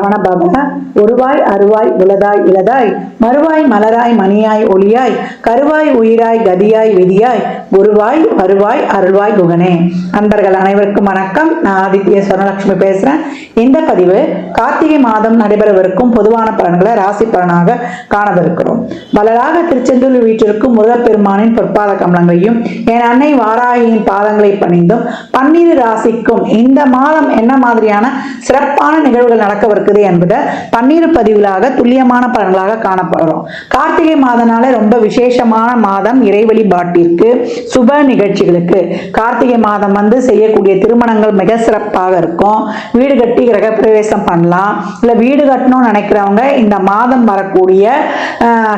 சரவண ஒருவாய் அருவாய் உலதாய் இலதாய் மறுவாய் மலராய் மணியாய் ஒளியாய் கருவாய் உயிராய் கதியாய் விதியாய் ஒருவாய் வருவாய் அருள்வாய் குகனே. நண்பர்கள் அனைவருக்கும் வணக்கம். நான் ஆதித்ய சொர்ணலட்சுமி பேசுறேன். இந்த பதிவு கார்த்திகை மாதம் நடைபெறவிருக்கும் பொதுவான பலன்களை ராசி பலனாக காணவிருக்கிறோம். பலராக திருச்செந்தூர் வீட்டிற்கும் முருகப்பெருமானின் பொற்பாத கமலங்களையும் என் அன்னை வாராகியின் பாதங்களை பணிந்தும் பன்னிரு ராசிக்கும் இந்த மாதம் என்ன மாதிரியான சிறப்பான நிகழ்வுகள் நடக்கவிருக்குது என்பதை பன்னிரு பதிவுகளாக துல்லியமான பலன்களாக காணப்படுறோம். கார்த்திகை மாதனால ரொம்ப விசேஷமான மாதம். இறைவழிபாட்டிற்கு சுப சுப நிகழ்ச்சிகளுக்கு கார்த்திகை மாதம் வந்து செய்யக்கூடிய திருமணங்கள் மிக சிறப்பாக இருக்கும். வீடு கட்டி கிரகப்பிரவேசம் பண்ணலாம். இல்லை வீடு கட்டணும்னு நினைக்கிறவங்க இந்த மாதம் வரக்கூடிய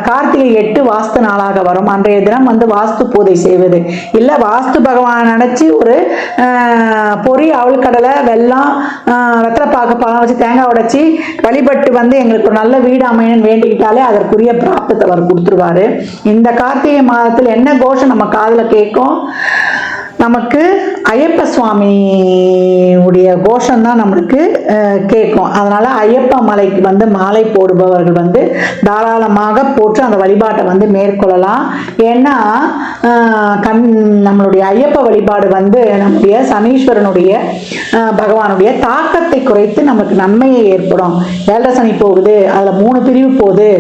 கார்த்திகை எட்டு வாஸ்து நாளாக வரும். அன்றைய தினம் வந்து வாஸ்து பூஜை செய்வது. இல்லை வாஸ்து பகவான் நினச்சி ஒரு பொறி பொரி அவள் கடலை வெள்ளம் வெத்தலைப்பாக்கு பழம் வச்சு தேங்காய் உடைச்சி வழிபட்டு வந்து எங்களுக்கு ஒரு நல்ல வீடு அமையணும்னு வேண்டிக்கிட்டாலே அதற்குரிய பிராப்தத்தை அவர் கொடுத்துருவாரு. இந்த கார்த்திகை மாதத்தில் என்ன கோஷம் நம்ம காதில் கேட்கும்? நமக்கு ஐயப்ப சுவாமி உடைய கோஷம் தான் நம்மளுக்கு கேட்கும். அதனால் ஐயப்ப மலைக்கு வந்து மாலை போடுபவர்கள் வந்து தாராளமாக போட்டு அந்த வழிபாட்டை வந்து மேற்கொள்ளலாம். ஏன்னா கண் நம்மளுடைய ஐயப்ப வழிபாடு வந்து நம்முடைய சனீஸ்வரனுடைய பகவானுடைய தாக்கத்தை குறைத்து நமக்கு நன்மையை ஏற்படும். ஏழரை சனி போகுது அதில் மூணு பிரிவு போகுது.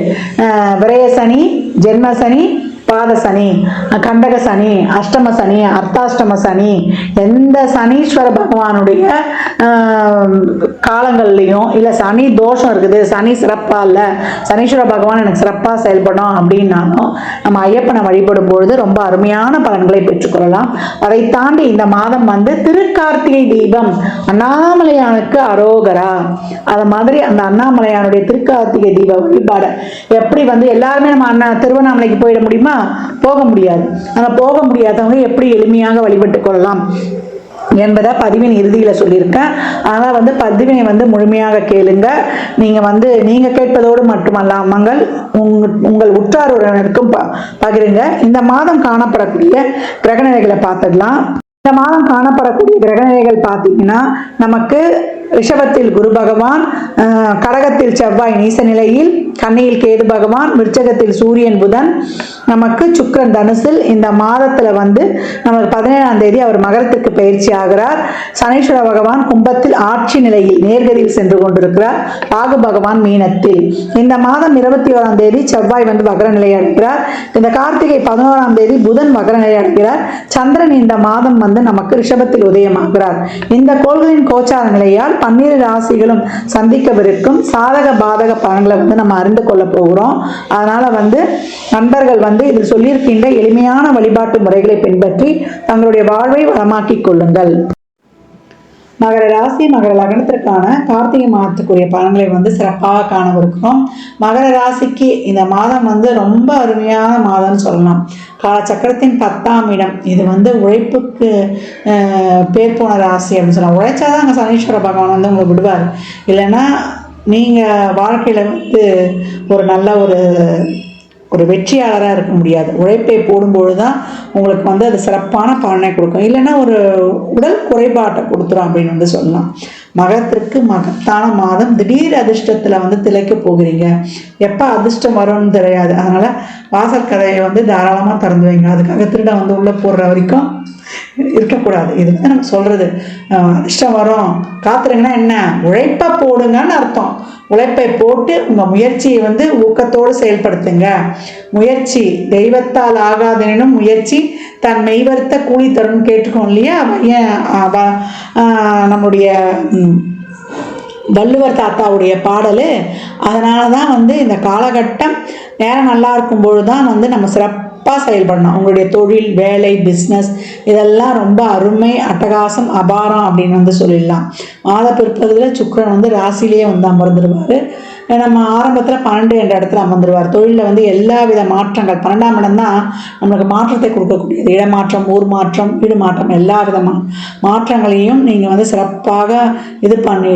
விரயசனி விரய சனி ஜென்ம சனி பாத சனி கண்டக சனி அஷ்டம சனி அர்த்தாஷ்டம சனி எந்த சனீஸ்வர பகவானுடைய காலங்கள்லையும் இல்லை சனி தோஷம் இருக்குது சனி சிறப்பாக இல்லை சனீஸ்வர பகவான் எனக்கு சிறப்பாக செயல்படும் அப்படின்னாலும் நம்ம ஐயப்பனை வழிபடும் பொழுது ரொம்ப அருமையான பலன்களை பெற்றுக்கொள்ளலாம். அதை தாண்டி இந்த மாதம் வந்து திருக்கார்த்திகை தீபம் அண்ணாமலையானுக்கு அரோகரா. அது மாதிரி அந்த அண்ணாமலையானுடைய திருக்கார்த்திகை தீப வழிபாடு. எப்படி வந்து எல்லாருமே நம்ம அண்ணா திருவண்ணாமலைக்கு போயிட முடியுமா? போக முடியாது. அங்கே போக முடியாதவங்க எப்படி எளிமையாக வழிபட்டு கொள்ளலாம் என்பதை பதிவின் இறுதியில் சொல்லியிருக்கேன். ஆனால் வந்து பதிவினை வந்து முழுமையாக கேளுங்க. நீங்கள் வந்து நீங்கள் கேட்பதோடு மட்டுமல்லாமல் உங்கள் உங்கள் உற்றார் உறவினருக்கும் ப பகிருங்க. இந்த மாதம் காணப்படக்கூடிய கிரகநிலைகளை பார்த்துடலாம். இந்த மாதம் காணப்படக்கூடிய கிரகநிலைகள் பார்த்தீங்கன்னா நமக்கு ரிஷபத்தில் குரு பகவான் கடகத்தில் செவ்வாய் நீச நிலையில் கண்ணியில் கேது பகவான் விருச்சகத்தில் சூரியன் புதன் நமக்கு சுக்கரன் தனுசில் இந்த மாதத்தில் வந்து நமக்கு பதினேழாம் தேதி அவர் மகரத்துக்கு பயிற்சி ஆகிறார். சனீஸ்வர பகவான் கும்பத்தில் ஆட்சி நிலையில் நேர்கதியில் சென்று கொண்டிருக்கிறார். ராகு பகவான் மீனத்தில். இந்த மாதம் இருபத்தி ஓராம் தேதி செவ்வாய் வந்து வகர நிலை அடைகிறார். இந்த கார்த்திகை பதினோராம் தேதி புதன் வகர நிலை அடைகிறார். சந்திரன் இந்த மாதம் வந்து நமக்கு ரிஷபத்தில் உதயமாகிறார். இந்த கோள்களின் கோச்சார நிலையால் பன்னிரு ராசிகளும் சந்திக்கவிருக்கும் சாதக பாதக பலன்களை வந்து நம்ம அறிந்து கொள்ள போகிறோம். அதனால வந்து நண்பர்கள் வந்து இதில் சொல்லியிருக்கின்ற எளிமையான வழிபாட்டு முறைகளை பின்பற்றி தங்களுடைய வாழ்வை வளமாக்கிக் கொள்ளுங்கள். மகர ராசி மகர லக்னத்திற்கான கார்த்திகை மாதத்துக்குரிய பலன்களை வந்து சிறப்பாக காணவிருக்கிறோம். மகர ராசிக்கு இந்த மாதம் வந்து ரொம்ப அருமையான மாதம்னு சொல்லலாம். காலச்சக்கரத்தின் பத்தாம் இடம். இது வந்து உழைப்புக்கு பேர் போன ராசி அப்படின்னு சொல்லலாம். உழைச்சாதான் அங்கே சனீஸ்வர பகவான் வந்து உங்களை விடுவார். இல்லைன்னா நீங்கள் வாழ்க்கையில் வந்து ஒரு நல்ல ஒரு ஒரு வெற்றியாளராக இருக்க முடியாது. உழைப்பை போடும்பொழுது தான் உங்களுக்கு வந்து அது சிறப்பான பலனை கொடுக்கும். இல்லைன்னா ஒரு உடல் குறைபாட்டை கொடுத்துரும் அப்படின்னு வந்து சொல்லலாம். மகத்திற்கு மகத்தான மாதம். திடீர் அதிர்ஷ்டத்தில் வந்து திளைக்க போகிறீங்க. எப்போ அதிர்ஷ்டம் வரும்னு தெரியாது. அதனால் வாசல் கதையை வந்து தாராளமாக திறந்து வைங்க. அதுக்காக திருட வந்து உள்ளே போடுற வரைக்கும் இருக்கக்கூடாது. இது வந்து நம்ம சொல்கிறது அதிர்ஷ்டம் வரும். காத்துருங்கன்னா என்ன? உழைப்பை போடுங்கன்னு அர்த்தம். உழைப்பை போட்டு உங்கள் முயற்சியை வந்து ஊக்கத்தோடு செயல்படுத்துங்க. முயற்சி தெய்வத்தால் ஆகாதனும் முயற்சி தன் மெய்வருத்த கூலி தரும் கேட்டுக்கோம் இல்லையா? ஏன் நம்முடைய வள்ளுவர் தாத்தாவுடைய பாடல். அதனால தான் வந்து இந்த காலகட்டம் நேரம் நல்லா இருக்கும் பொழுது தான் வந்து நம்ம சிறப்பாக செயல்படணும். உங்களுடைய தொழில் வேலை பிஸ்னஸ் இதெல்லாம் ரொம்ப அருமை அட்டகாசம் அபாரம் அப்படின்னு வந்து சொல்லிடலாம். மாத பிற்பகுதியில் சுக்கரன் வந்து ராசிலேயே வந்து அமர்ந்துருவார். நம்ம ஆரம்பத்தில் பன்னெண்டு என்ற இடத்துல அமர்ந்துருவார். தொழிலில் வந்து எல்லா வித மாற்றங்கள். பன்னெண்டாம் இடம் தான் நம்மளுக்கு மாற்றத்தை கொடுக்கக்கூடியது. இடமாற்றம் ஊர் மாற்றம் வீடு மாற்றம் எல்லா விதமான மாற்றங்களையும் நீங்கள் வந்து சிறப்பாக இது பண்ணி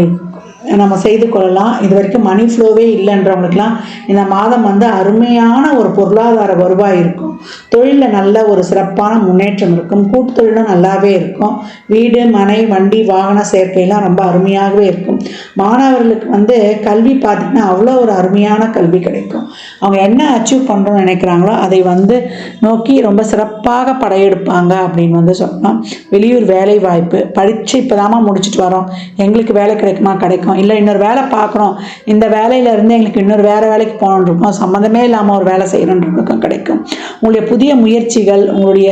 நம்ம செய்து கொள்ளலாம். இது வரைக்கும் மணி ஃப்ளோவே இல்லைன்றவங்களுக்குலாம் இந்த மாதம் வந்து அருமையான ஒரு பொருளாதார வருவாய் இருக்கும். தொழிலில் நல்ல ஒரு சிறப்பான முன்னேற்றம் இருக்கும். கூட்டுத்தொழிலும் நல்லாவே இருக்கும். வீடு மனை வண்டி வாகன சேர்க்கையெல்லாம் ரொம்ப அருமையாகவே இருக்கும். மாணவர்களுக்கு வந்து கல்வி பார்த்திங்கன்னா அவ்வளோ ஒரு அருமையான கல்வி கிடைக்கும். அவங்க என்ன அச்சீவ் பண்ணுறோம்னு நினைக்கிறாங்களோ அதை வந்து நோக்கி ரொம்ப சிறப்பாக படையெடுப்பாங்க அப்படின்னு வந்து சொன்னோம் வெளியூர் வேலை வாய்ப்பு படித்து இப்போ முடிச்சுட்டு வரோம். எங்களுக்கு வேலை கிடைக்குமா? கிடைக்கும். இல்லை இன்னொரு வேலை பார்க்குறோம். இந்த வேலையிலேருந்து எங்களுக்கு இன்னொரு வேறு வேலைக்கு போகணுன்னு இருக்கும். சம்மந்தமே இல்லாமல் ஒரு வேலை செய்யணுன்றதுக்கும் கிடைக்கும். உங்களுடைய புதிய முயற்சிகள் உங்களுடைய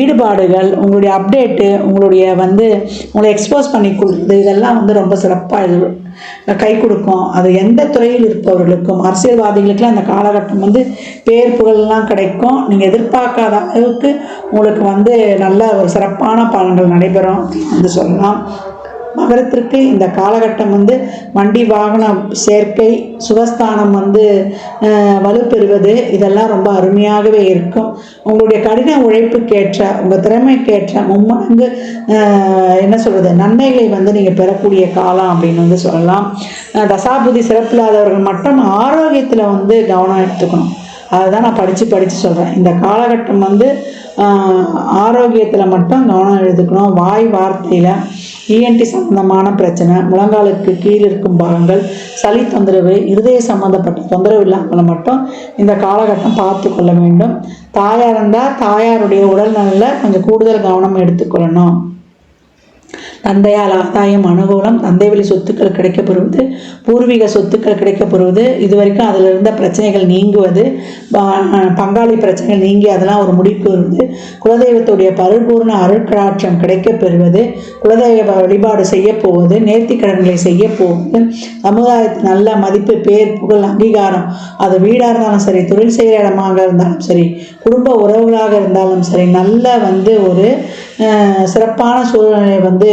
ஈடுபாடுகள் உங்களுடைய அப்டேட்டு உங்களுடைய வந்து உங்களை எக்ஸ்போஸ் பண்ணி கொடுக்குறது இதெல்லாம் வந்து ரொம்ப சிறப்பாக இது கை கொடுக்கும். அது எந்த துறையில் இருப்பவர்களுக்கும் அரசியல்வாதிகளுக்கெல்லாம் அந்த காலகட்டம் வந்து பேர் புகழெல்லாம் கிடைக்கும். நீங்கள் எதிர்பார்க்காத அளவுக்கு உங்களுக்கு வந்து நல்ல ஒரு சிறப்பான பலன்கள் நடைபெறும் அப்படின்னு வந்து சொல்லலாம். மகரத்திற்கு இந்த காலகட்டம் வந்து வண்டி வாகன சேர்க்கை சுகஸ்தானம் வந்து வலுப்பெறுவது இதெல்லாம் ரொம்ப அருமையாகவே இருக்கும். உங்களுடைய கடின உழைப்புக்கேற்ற உங்கள் திறமைக்கேற்ற மும்மடங்கு என்ன சொல்கிறது நன்மைகளை வந்து நீங்கள் பெறக்கூடிய காலம் அப்படின்னு வந்து சொல்லலாம். தசாபுதி சிறப்பில்லாதவர்கள் மட்டும் ஆரோக்கியத்தில் வந்து கவனம் எடுத்துக்கணும். அதுதான் நான் படித்து படித்து சொல்கிறேன் இந்த காலகட்டம் வந்து ஆரோக்கியத்தில் மட்டும் கவனம் எடுத்துக்கணும். வாய் வார்த்தையில் இஎன்டி சம்பந்தமான பிரச்சனை முழங்காலுக்கு கீழ் இருக்கும் பாகங்கள் சளி தொந்தரவு இருதய சம்பந்தப்பட்ட தொந்தரவு இல்லாமல் மட்டும் இந்த காலகட்டம் பார்த்து கொள்ள வேண்டும். தாயாக இருந்தால் தாயாருடைய உடல் நலில் கொஞ்சம் கூடுதல் கவனம் எடுத்துக்கொள்ளணும் தந்தையால் ஆதாயம் அனுகூலம் தந்தை வழி சொத்துக்கள் கிடைக்கப்பெறுவது பூர்வீக சொத்துக்கள் கிடைக்கப்பெறுவது இது வரைக்கும் அதில் இருந்த பிரச்சனைகள் நீங்குவது ப- பங்காளி பிரச்சனைகள் நீங்கி அதெல்லாம் ஒரு முடிவுக்கு வருவது குலதெய்வத்துடைய பரிபூர்ண அருட்கடாட்சம் கிடைக்கப்பெறுவது குலதெய்வ வழிபாடு செய்ய போவது கடன்களை செய்ய போவது சமுதாயத்தில் நல்ல மதிப்பு பேர் புகழ் அங்கீகாரம் அது வீடாக இருந்தாலும் சரி தொழில் செய்கிற இடமாக இருந்தாலும் சரி குடும்ப உறவுகளாக இருந்தாலும் சரி நல்ல வந்து ஒரு சிறப்பான சூழ்நிலை வந்து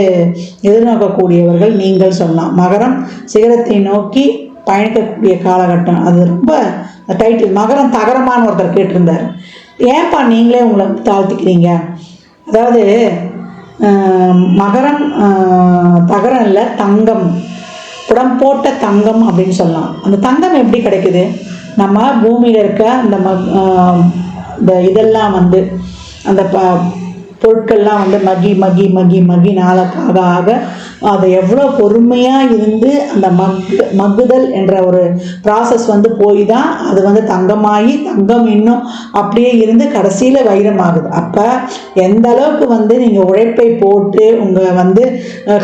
எதிர்நோக்கக்கூடியவர்கள் நீங்கள் சொல்லலாம். மகரம் சிகரத்தை நோக்கி பயணிக்கக்கூடிய காலகட்டம். அது ரொம்ப டைட்டில் மகரம் தகரமான ஒருத்தர் கேட்டிருந்தார். ஏன்பா நீங்களே உங்களை தாழ்த்திக்கிறீங்க? அதாவது மகரம் தகரம் இல்லை தங்கம். புடம் போட்ட தங்கம் அப்படின்னு சொல்லலாம். அந்த தங்கம் எப்படி கிடைக்குது? நம்ம பூமியில் இருக்க அந்த ம இந்த இதெல்லாம் வந்து அந்த ப பொருட்கள்லாம் வந்து மகி மகி மகி மகி நாளுக்காக ஆக அதை எவ்வளோ பொறுமையாக இருந்து அந்த மக் மக்குதல் என்ற ஒரு ப்ராசஸ் வந்து போய் தான் அது வந்து தங்கமாகி தங்கம் இன்னும் அப்படியே இருந்து கடைசியில் வைரமாகுது. அப்போ எந்த அளவுக்கு வந்து நீங்கள் உழைப்பை போட்டு உங்கள் வந்து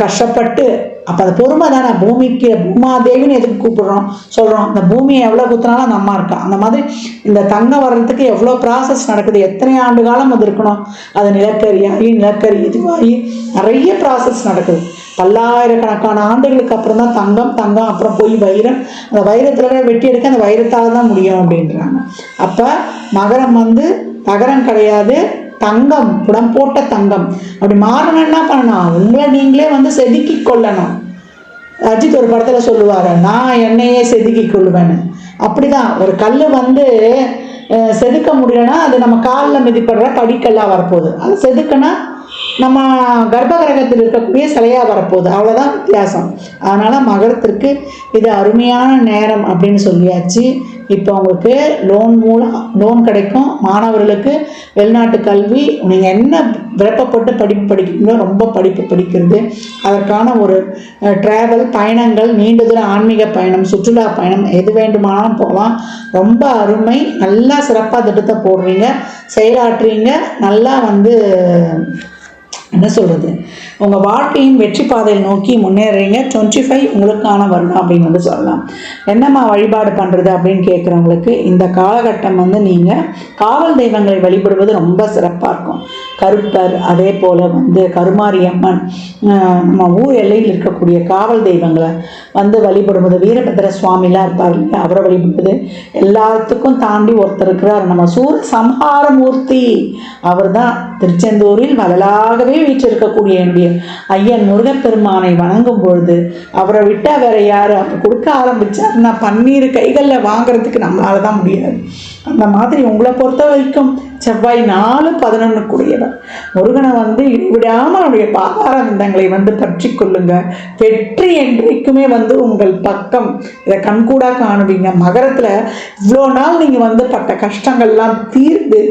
கஷ்டப்பட்டு அப்போ அது பொறுமை தானே? பூமிக்கு பூமாதேவின்னு எதுக்கு கூப்பிடுறோம்? சொல்கிறோம் அந்த பூமியை எவ்வளோ குத்துனாலும் நம்ம இருக்கா? அந்த மாதிரி இந்த தங்கம் வர்றதுக்கு எவ்வளோ ப்ராசஸ் நடக்குது? எத்தனை ஆண்டு காலம் அது இருக்கணும்? அது நிலக்கரியாகி நிலக்கரி இதுவாகி நிறைய ப்ராசஸ் நடக்குது. பல்லாயிரக்கணக்கான ஆண்டுகளுக்கு அப்புறம் தான் தங்கம் தங்கம் அப்புறம் போய் வைரம். அந்த வைரத்தில் வெட்டி எடுக்க அந்த வைரத்தால் தான் முடியும் அப்படின்றாங்க. அப்போ மகரம் வந்து தகரம் கிடையாது தங்கம் புடம் போட்ட தங்கம். அப்படி மாறணும் என்ன பண்ணணும்? உங்களை நீங்களே வந்து செதுக்கி கொள்ளணும். அஜித் ஒரு படத்தில் சொல்லுவார் நான் என்னையே செதுக்கி கொள்வேன்னு. அப்படிதான். ஒரு கல் வந்து செதுக்க முடியலன்னா அது நம்ம காலில் மிதிப்படுற படிக்கல்லாக வரப்போகுது. அது செதுக்கினா நம்ம கர்ப்பகிரகத்தில் இருக்கக்கூடிய சிலையாக வரப்போகுது. அவ்வளோதான் வித்தியாசம். அதனால் மகரத்திற்கு இது அருமையான நேரம் அப்படின்னு சொல்லியாச்சு. இப்போ உங்களுக்கு லோன் மூலம் லோன் கிடைக்கும். மாணவர்களுக்கு வெளிநாட்டு கல்வி நீங்கள் என்ன விருப்பப்பட்டு படிப்பு படிக்கிறீங்களோ ரொம்ப படிப்பு படிக்கிறது. அதற்கான ஒரு ட்ராவல் பயணங்கள் நீண்ட தூர ஆன்மீக பயணம் சுற்றுலா பயணம் எது வேண்டுமானாலும் போகலாம். ரொம்ப அருமை. நல்லா சிறப்பாக திட்டத்தை போடுறீங்க. செயலாற்றுறீங்க. நல்லா வந்து என்ன சொல்கிறது உங்கள் வாழ்க்கையின் வெற்றி பாதையில் நோக்கி முன்னேறீங்க. டுவெண்ட்டி ஃபைவ் உங்களுக்கான வருடம் அப்படின்னு வந்து சொல்லலாம். என்னம்மா வழிபாடு பண்ணுறது அப்படின்னு கேட்குறவங்களுக்கு இந்த காலகட்டம் வந்து நீங்கள் காவல் தெய்வங்களை வழிபடுவது ரொம்ப சிறப்பாக இருக்கும். கருப்பர் அதே போல் வந்து கருமாரியம்மன் நம்ம ஊர் எல்லையில் இருக்கக்கூடிய காவல் தெய்வங்களை வந்து வழிபடுவது வீரபத்திர சுவாமிலாம் இருப்பார் இல்லையா? அவரை வழிபடுவது எல்லாத்துக்கும் தாண்டி ஒருத்தர் இருக்கிறார். நம்ம சூர சம்ஹாரமூர்த்தி அவர் தான் திருச்செந்தூரில் வரலாகவே வீற்றிருக்கக்கூடிய என்னுடைய ஐயன் முருகப்பெருமானை வணங்கும் பொழுது அவரை விட்டா வேற யார்? அப்போ கொடுக்க ஆரம்பிச்சாருன்னா பன்னீர் கைகளில் வாங்குறதுக்கு நம்மளால தான் முடியாது. அந்த மாதிரி உங்களை பொறுத்த வரைக்கும் செவ்வாய் நாலு பதினொன்றுக்குரியவர் முருகனை வந்து இடைவிடாமல் அவருடைய பாதாரவிந்தங்களை வந்து பற்றி கொள்ளுங்க. வெற்றி என்றைக்குமே வந்து உங்கள் பக்கம். இதை கண்கூடாக காணுவீங்க. மகரத்தில் இவ்வளோ நாள் நீங்கள் வந்து பட்ட கஷ்டங்கள்லாம் தீர்ந்து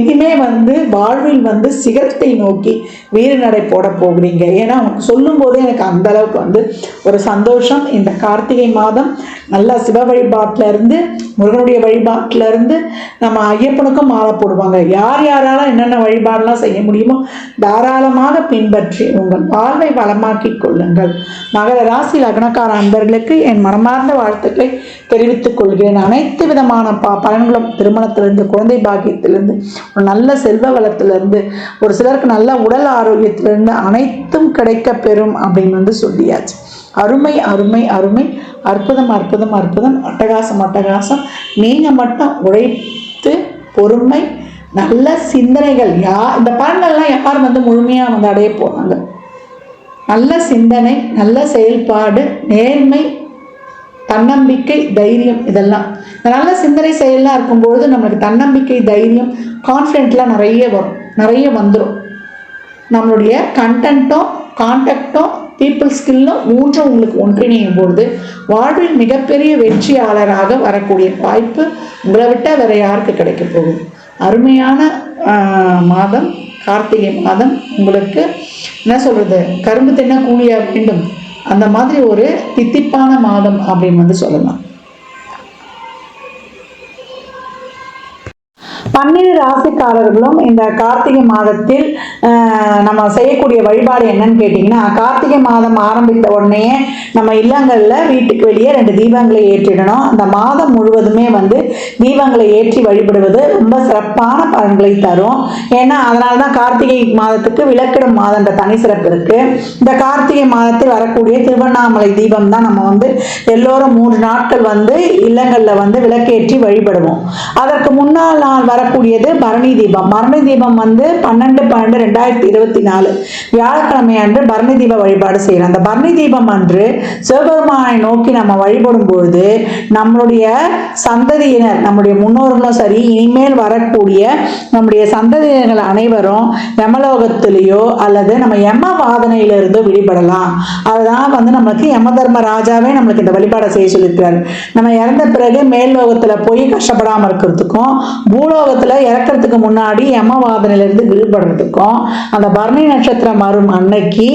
இனிமே வந்து வாழ்வில் வந்து சிகரத்தை நோக்கி வீரநடை நடை போட போகிறீங்க. ஏன்னா அவனுக்கு சொல்லும்போது எனக்கு அந்த அளவுக்கு வந்து ஒரு சந்தோஷம். இந்த கார்த்திகை மாதம் நல்லா சிவ வழிபாட்டிலேருந்து முருகனுடைய வழிபாட்டிலேருந்து நம்ம ஐயப்பனுக்கும் மாலை போடுவாங்க. யார் யாரால என்னென்ன வழிபாடெல்லாம் செய்ய முடியுமோ தாராளமாக பின்பற்றி உங்கள் வாழ்வை வளமாக்கிக் கொள்ளுங்கள். மகர ராசி லக்னக்கார அன்பர்களுக்கு என் மனமார்ந்த வாழ்த்துக்களை தெரிவித்துக் கொள்கிறேன். அனைத்து விதமான ப பலன்களும் திருமணத்திலிருந்து குழந்தை பாக்கியத்திலிருந்து ஒரு நல்ல செல்வ வளத்திலிருந்து ஒரு சிலருக்கு நல்ல உடல் ஆரோக்கியத்திலிருந்து அனைத்தும் கிடைக்க பெறும் அப்படின்னு வந்து சொல்லியாச்சு. அருமை அருமை அருமை. அற்புதம் அற்புதம் அற்புதம் அட்டகாசம் அட்டகாசம். நீங்கள் மட்டும் உழைத்து பொறுமை நல்ல சிந்தனைகள். யா இந்த பலன்கள்லாம் யார் வந்து முழுமையாக வந்து அடைய போனாங்க நல்ல சிந்தனை நல்ல செயல்பாடு நேர்மை தன்னம்பிக்கை தைரியம் இதெல்லாம். இந்த நல்ல சிந்தனை செயல்லாம் இருக்கும்பொழுது நம்மளுக்கு தன்னம்பிக்கை தைரியம் கான்ஃபிடென்ட்லாம் நிறைய வரும். நிறைய வந்துடும் நம்மளுடைய கண்டென்ட்டும் கான்டாக்டும் பீப்புள் ஸ்கில்லும் மூன்றும் உங்களுக்கு ஒன்றிணையும் பொழுது வாழ்வில் மிகப்பெரிய வெற்றியாளராக வரக்கூடிய வாய்ப்பு உங்களை விட்டால் வேற யாருக்கு கிடைக்க போகுது? அருமையான மாதம் கார்த்திகை மாதம் உங்களுக்கு என்ன சொல்றது? கரும்பு தின்ன கூலியா வேண்டும். அந்த மாதிரி ஒரு தித்திப்பான மாதம் அப்படின்னு வந்து சொல்லலாம். பன்னிரு ராசிக்காரர்களும் இந்த கார்த்திகை மாதத்தில் நம்ம செய்யக்கூடிய வழிபாடு என்னன்னு கேட்டிங்கன்னா கார்த்திகை மாதம் ஆரம்பித்த உடனே நம்ம இல்லங்களில் வீட்டுக்கு வெளியே ரெண்டு தீபங்களை ஏற்றிடணும். அந்த மாதம் முழுவதுமே வந்து தீபங்களை ஏற்றி வழிபடுவது ரொம்ப சிறப்பான பலன்களை தரும். ஏன்னா அதனால தான் கார்த்திகை மாதத்துக்கு விளக்கிடும் மாதன்ற தனி சிறப்பு இருக்கு. இந்த கார்த்திகை மாதத்தில் வரக்கூடிய திருவண்ணாமலை தீபம் தான் நம்ம வந்து எல்லோரும் மூன்று நாட்கள் வந்து இல்லங்களில் வந்து விளக்கேற்றி வழிபடுவோம். அதற்கு முன்னால் நாள் வரக்கூடியது பரணி தீபம். பரணி தீபம் வந்து பன்னெண்டு பன்னெண்டு ரெண்டாயிரத்தி இருபத்தி நாலு வியாழக்கிழமை அன்று பரணி தீப வழிபாடு செய்யணும் அந்த பரணி தீபம் அன்று சிவபெருமானை நோக்கி நம்ம வழிபடும் பொழுது நம்மளுடைய சந்ததியினர் நம்முடைய முன்னோர்களும் சரி இனிமேல் வரக்கூடிய நம்முடைய சந்ததியினர்கள் அனைவரும் யமலோகத்திலேயோ அல்லது நம்ம யம வாதனையிலிருந்தோ விடுபடலாம். அதுதான் வந்து நம்மளுக்கு யம தர்ம ராஜாவே நம்மளுக்கு இந்த வழிபாடை செய்ய சொல்லியிருக்கிறார். நம்ம இறந்த பிறகு மேல்லோகத்துல போய் கஷ்டப்படாம இருக்கிறதுக்கும் பூலோகத்துல இறக்கிறதுக்கு முன்னாடி யம விழுபடுறதுக்கும் விடுபடுறதுக்கும் அந்த பரணி நட்சத்திரம் வரும் அன்னைக்கு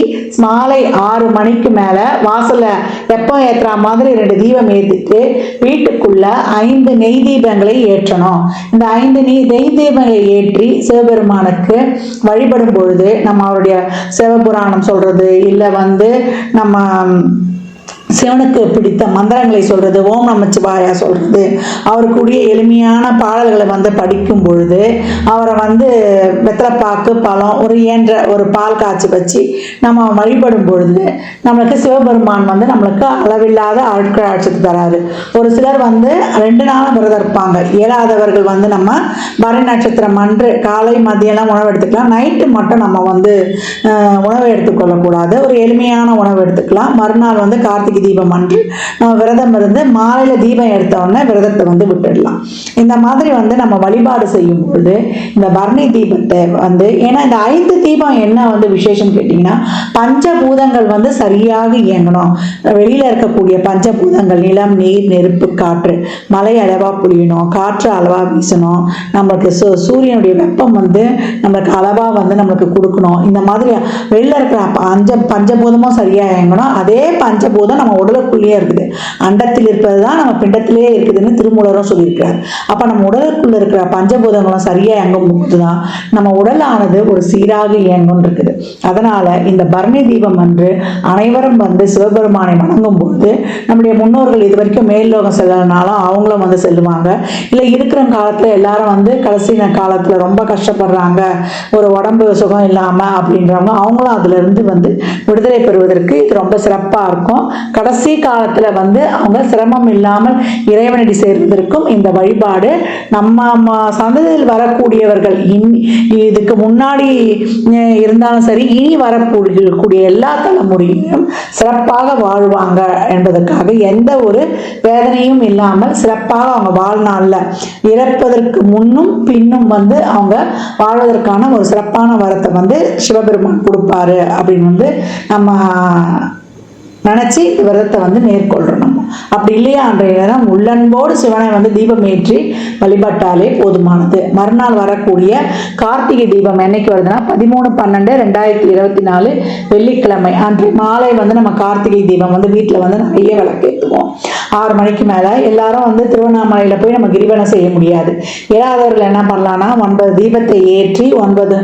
மாலை ஆறு மணிக்கு மேலே வாசலில் வெப்பம் ஏற்றுற மாதிரி ரெண்டு தீபம் ஏற்றிட்டு வீட்டுக்குள்ள ஐந்து நெய் தீபங்களை ஏற்றணும். இந்த ஐந்து நெய் நெய் தீபங்களை ஏற்றி சிவபெருமானுக்கு வழிபடும் பொழுது நம்ம அவருடைய சிவபுராணம் சொல்கிறது இல்லை வந்து நம்ம சிவனுக்கு பிடித்த மந்திரங்களை சொல்றது ஓம் நமச்சிவாயா சொல்றது. அவருக்குரிய எளிமையான பாடல்களை வந்து படிக்கும் பொழுது அவரை வந்து வெத்தலைப்பாக்கு பழம் ஒரு இயன்ற ஒரு பால் காய்ச்சி வச்சு நம்ம வழிபடும் பொழுது நம்மளுக்கு சிவபெருமான் வந்து நம்மளுக்கு அளவில்லாத ஆட்கள் ஆட்சித்து தராரு ஒரு சிலர் வந்து ரெண்டு நாளும் விரதம் இருப்பாங்க. இயலாதவர்கள் வந்து நம்ம பரணி நட்சத்திரம் அன்று காலை மதியம்லாம் உணவு எடுத்துக்கலாம். நைட்டு மட்டும் நம்ம வந்து உணவு எடுத்துக்கொள்ளக்கூடாது. ஒரு எளிமையான உணவு எடுத்துக்கலாம். மறுநாள் வந்து கார்த்திகை தீபம் அன்று நம்ம விரதம் இருந்து மாலையில் தீபம் எடுத்தோடனே விரதத்தை வந்து விட்டுடலாம். இந்த மாதிரி வந்து நம்ம வழிபாடு செய்யும் பொழுது இந்த பரணி தீபத்தை வந்து ஏன்னா இந்த ஐந்து தீபம் என்ன வந்து விசேஷம் கேட்டிங்கன்னா பஞ்சபூதங்கள் வந்து சரியாக இயங்கணும். வெளியில் இருக்கக்கூடிய பஞ்சபூதங்கள் நிலம் நீர் நெருப்பு காற்று மலை அளவாக புழியணும் காற்று அளவாக வீசணும். நம்மளுக்கு சூ சூரியனுடைய வெப்பம் வந்து நம்மளுக்கு அளவாக வந்து நம்மளுக்கு கொடுக்கணும். இந்த மாதிரி வெளியில இருக்கிற பஞ்ச பஞ்சபூதமும் சரியாக இயங்கணும். அதே பஞ்சபூதம் நம்ம உடலுக்குள்ளேயே இருக்குது. அண்டத்தில் இருப்பது தான் நம்ம பிண்டத்திலேயே இருக்குதுன்னு திருமூலரும் சொல்லியிருக்கிறார். அப்போ நம்ம உடலுக்குள்ள இருக்கிற பஞ்சபூதங்களும் சரியாக இயங்கும் போது தான் நம்ம உடலானது ஒரு சீராக இயங்கும் இருக்குது. அதனால இந்த பரணி தீபம் அன்று அனைவரும் வந்து சிவபெருமானை வணங்கும் போது நம்முடைய முன்னோர்கள் இது வரைக்கும் மேல்லோகம் செல்லனாலும் அவங்களும் வந்து செல்லுவாங்க. இல்லை இருக்கிற காலத்தில் எல்லாரும் வந்து கடைசி காலத்தில் ரொம்ப கஷ்டப்படுறாங்க. ஒரு உடம்பு சுகம் இல்லாமல் அப்படின்றவங்க அவங்களும் அதிலிருந்து வந்து விடுதலை பெறுவதற்கு இது ரொம்ப சிறப்பாக இருக்கும். கடைசி காலத்தில் வந்து அவங்க சிரமம் இல்லாமல் இறைவனடி சேர்வதற்கும் இந்த வழிபாடு. நம்ம சந்ததியில் வரக்கூடியவர்கள் இன் இதுக்கு முன்னாடி இருந்தாலும் சரி இனி வரக்கூடிய எல்லா தலைமுறையிலும் சிறப்பாக வாழ்வாங்க என்பதற்காக எந்த ஒரு வேதனையும் இல்லாமல் சிறப்பாக அவங்க வாழ்நாளில் இறப்பதற்கு முன்னும் பின்னும் வந்து அவங்க வாழ்வதற்கான ஒரு சிறப்பான வரத்தை வந்து சிவபெருமான் கொடுப்பாரு அப்படின்னு வந்து நம்ம நினச்சி இந்த விரதத்தை வந்து மேற்கொள்ளணும் அப்படி இல்லையா அன்றைய நேரம் உள்ளன்போடு சிவனை வந்து தீபம் ஏற்றி வழிபட்டாலே போதுமானது. மறுநாள் வரக்கூடிய கார்த்திகை தீபம் என்னைக்கு வருதுன்னா பதிமூணு பன்னெண்டு ரெண்டாயிரத்தி இருபத்தி நாலு வெள்ளிக்கிழமை. அன்று மாலை வந்து நம்ம கார்த்திகை தீபம் வந்து வீட்டில் வந்து நிறைய விளக்கேற்றுவோம். ஆறு மணிக்கு மேலே எல்லாரும் வந்து திருவண்ணாமலையில் போய் நம்ம கிரிவலம் செய்ய முடியாது. இயலாதவர்கள் என்ன பண்ணலான்னா ஒன்பது தீபத்தை ஏற்றி ஒன்பது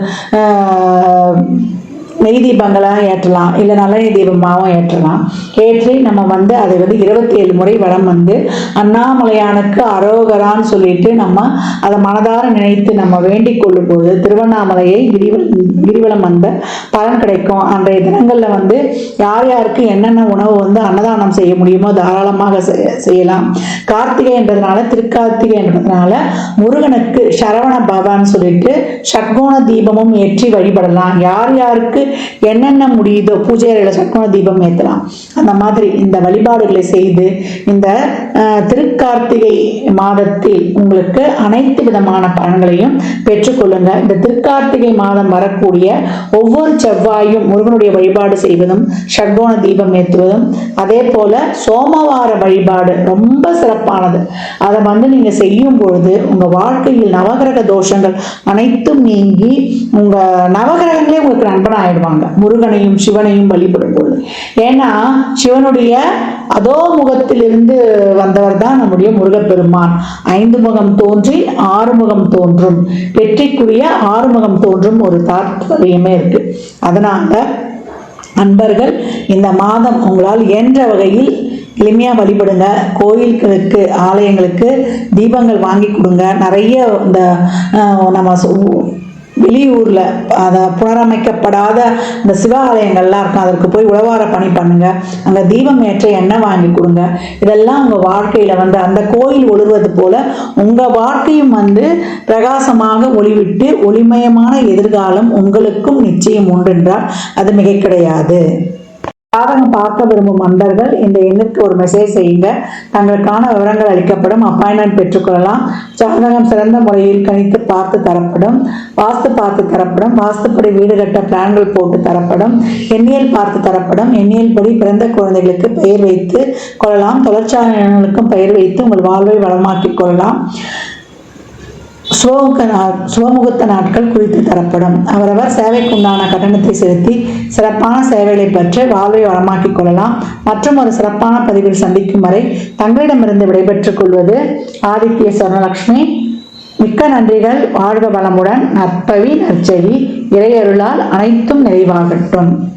நெய் தீபங்களாக ஏற்றலாம் இல்லை நல்லெண்ணெய் தீபமாகவும் ஏற்றலாம். ஏற்றி நம்ம வந்து அதை வந்து இருபத்தி ஏழு முறை வடம் வந்து அண்ணாமலையானுக்கு அரோகரான்னு சொல்லிட்டு நம்ம அதை மனதார நினைத்து நம்ம வேண்டிக் கொள்ளும்போது திருவண்ணாமலையை கிரிவலம் கிரிவலம் வந்த பலன் கிடைக்கும். அன்றைய தினங்களில் வந்து யார் யாருக்கு என்னென்ன உணவு வந்து அன்னதானம் செய்ய முடியுமோ தாராளமாக செய்யலாம். கார்த்திகை என்றதுனால திருக்கார்த்திகை என்றதுனால முருகனுக்கு சரவண பவான்னு சொல்லிட்டு ஷட்கோண தீபமும் ஏற்றி வழிபடலாம். யார் யாருக்கு என்னென்ன முடியுதோ பூஜை அறையில் சட்கோண தீபம் ஏற்றலாம் அந்த மாதிரி இந்த வழிபாடுகளை செய்து இந்த திருக்கார்த்திகை மாதத்தில் உங்களுக்கு அனைத்து விதமான பலன்களையும் பெற்றுக்கொள்ளுங்க இந்த திருக்கார்த்திகை மாதம் வரக்கூடிய ஒவ்வொரு செவ்வாயும் முருகனுடைய வழிபாடு செய்வதும் ஷட்கோண தீபம் ஏற்றுவதும் அதே போல சோமவார வழிபாடு ரொம்ப சிறப்பானது. அதை வந்து நீங்க செய்யும் பொழுது உங்க வாழ்க்கையில் நவகிரக தோஷங்கள் அனைத்தும் நீங்கி உங்க நவகிரகங்களே உங்களுக்கு நண்பன் ஆயிடுவாங்க முருகனையும் சிவனையும் வழிபடும் பொழுது. ஏன்னா சிவனுடைய அதோ முகத்திலிருந்து வந்தவர் தான் நம்முடைய முருகப்பெருமான். ஐந்து முகம் தோன்றி ஆறு முகம் தோன்றும். வெற்றிக்குரிய ஆறு முகம் தோன்றும் ஒரு தாற்பயமே இருக்கு. அதனால அன்பர்கள் இந்த மாதம் உங்களால் இயன்ற வகையில் எளிமையாக வழிபடுங்க. கோயில்களுக்கு ஆலயங்களுக்கு தீபங்கள் வாங்கி கொடுங்க. நிறைய இந்த நம்ம வெளியூரில் அதை புனரமைக்கப்படாத இந்த சிவாலயங்கள்லாம் இருக்கும். அதற்கு போய் உழவார பணி பண்ணுங்க. அங்கே தீபம் ஏற்ற எண்ணெய் வாங்கி கொடுங்க. இதெல்லாம் உங்கள் வாழ்க்கையில் வந்து அந்த கோயில் ஒளிர்வது போல உங்கள் வாழ்க்கையும் வந்து பிரகாசமாக ஒளிவிட்டு ஒளிமயமான எதிர்காலம் உங்களுக்கும் நிச்சயம் உண்டென்றால் அது மிக கிடையாது. ஜாதகம் பார்க்க விரும்பும் அன்பர்கள் இந்த எண்ணுக்கு ஒரு மெசேஜ் செய்யுங்க. தங்களுக்கான விவரங்கள் அளிக்கப்படும். அப்பாயின்மெண்ட் பெற்றுக்கொள்ளலாம். ஜாதகம் சிறந்த முறையில் கணித்து பார்த்து தரப்படும். வாஸ்து பார்த்து தரப்படும். வாஸ்துப்படி வீடு கட்ட பிளான்கள் போட்டு தரப்படும். எண்ணியல் பார்த்து தரப்படும். எண்ணியல் படி பிறந்த குழந்தைகளுக்கு பெயர் வைத்து கொள்ளலாம். தொழிற்சாலைகளுக்கும் பெயர் வைத்து உங்கள் வாழ்வை வளமாக்கிக் கொள்ளலாம். ஸ்லோக நா- சுபமுகூர்த்த நாட்கள் குறித்து தரப்படும். அவரவர் சேவைக்குண்டான கட்டணத்தை செலுத்தி சிறப்பான சேவைகளை பெற்று வாழ்வை வளமாக்கிக் கொள்ளலாம். மற்றும் ஒரு சிறப்பான பதிவில் சந்திக்கும் வரை தங்களிடமிருந்து விடைபெற்றுக் கொள்வது ஆதித்ய சொர்ணலக்ஷ்மி. மிக்க நன்றிகள். வாழ்க வளமுடன். நற்பவி நற்செவி இறையருளால் அனைத்தும் நிறைவாகட்டும்.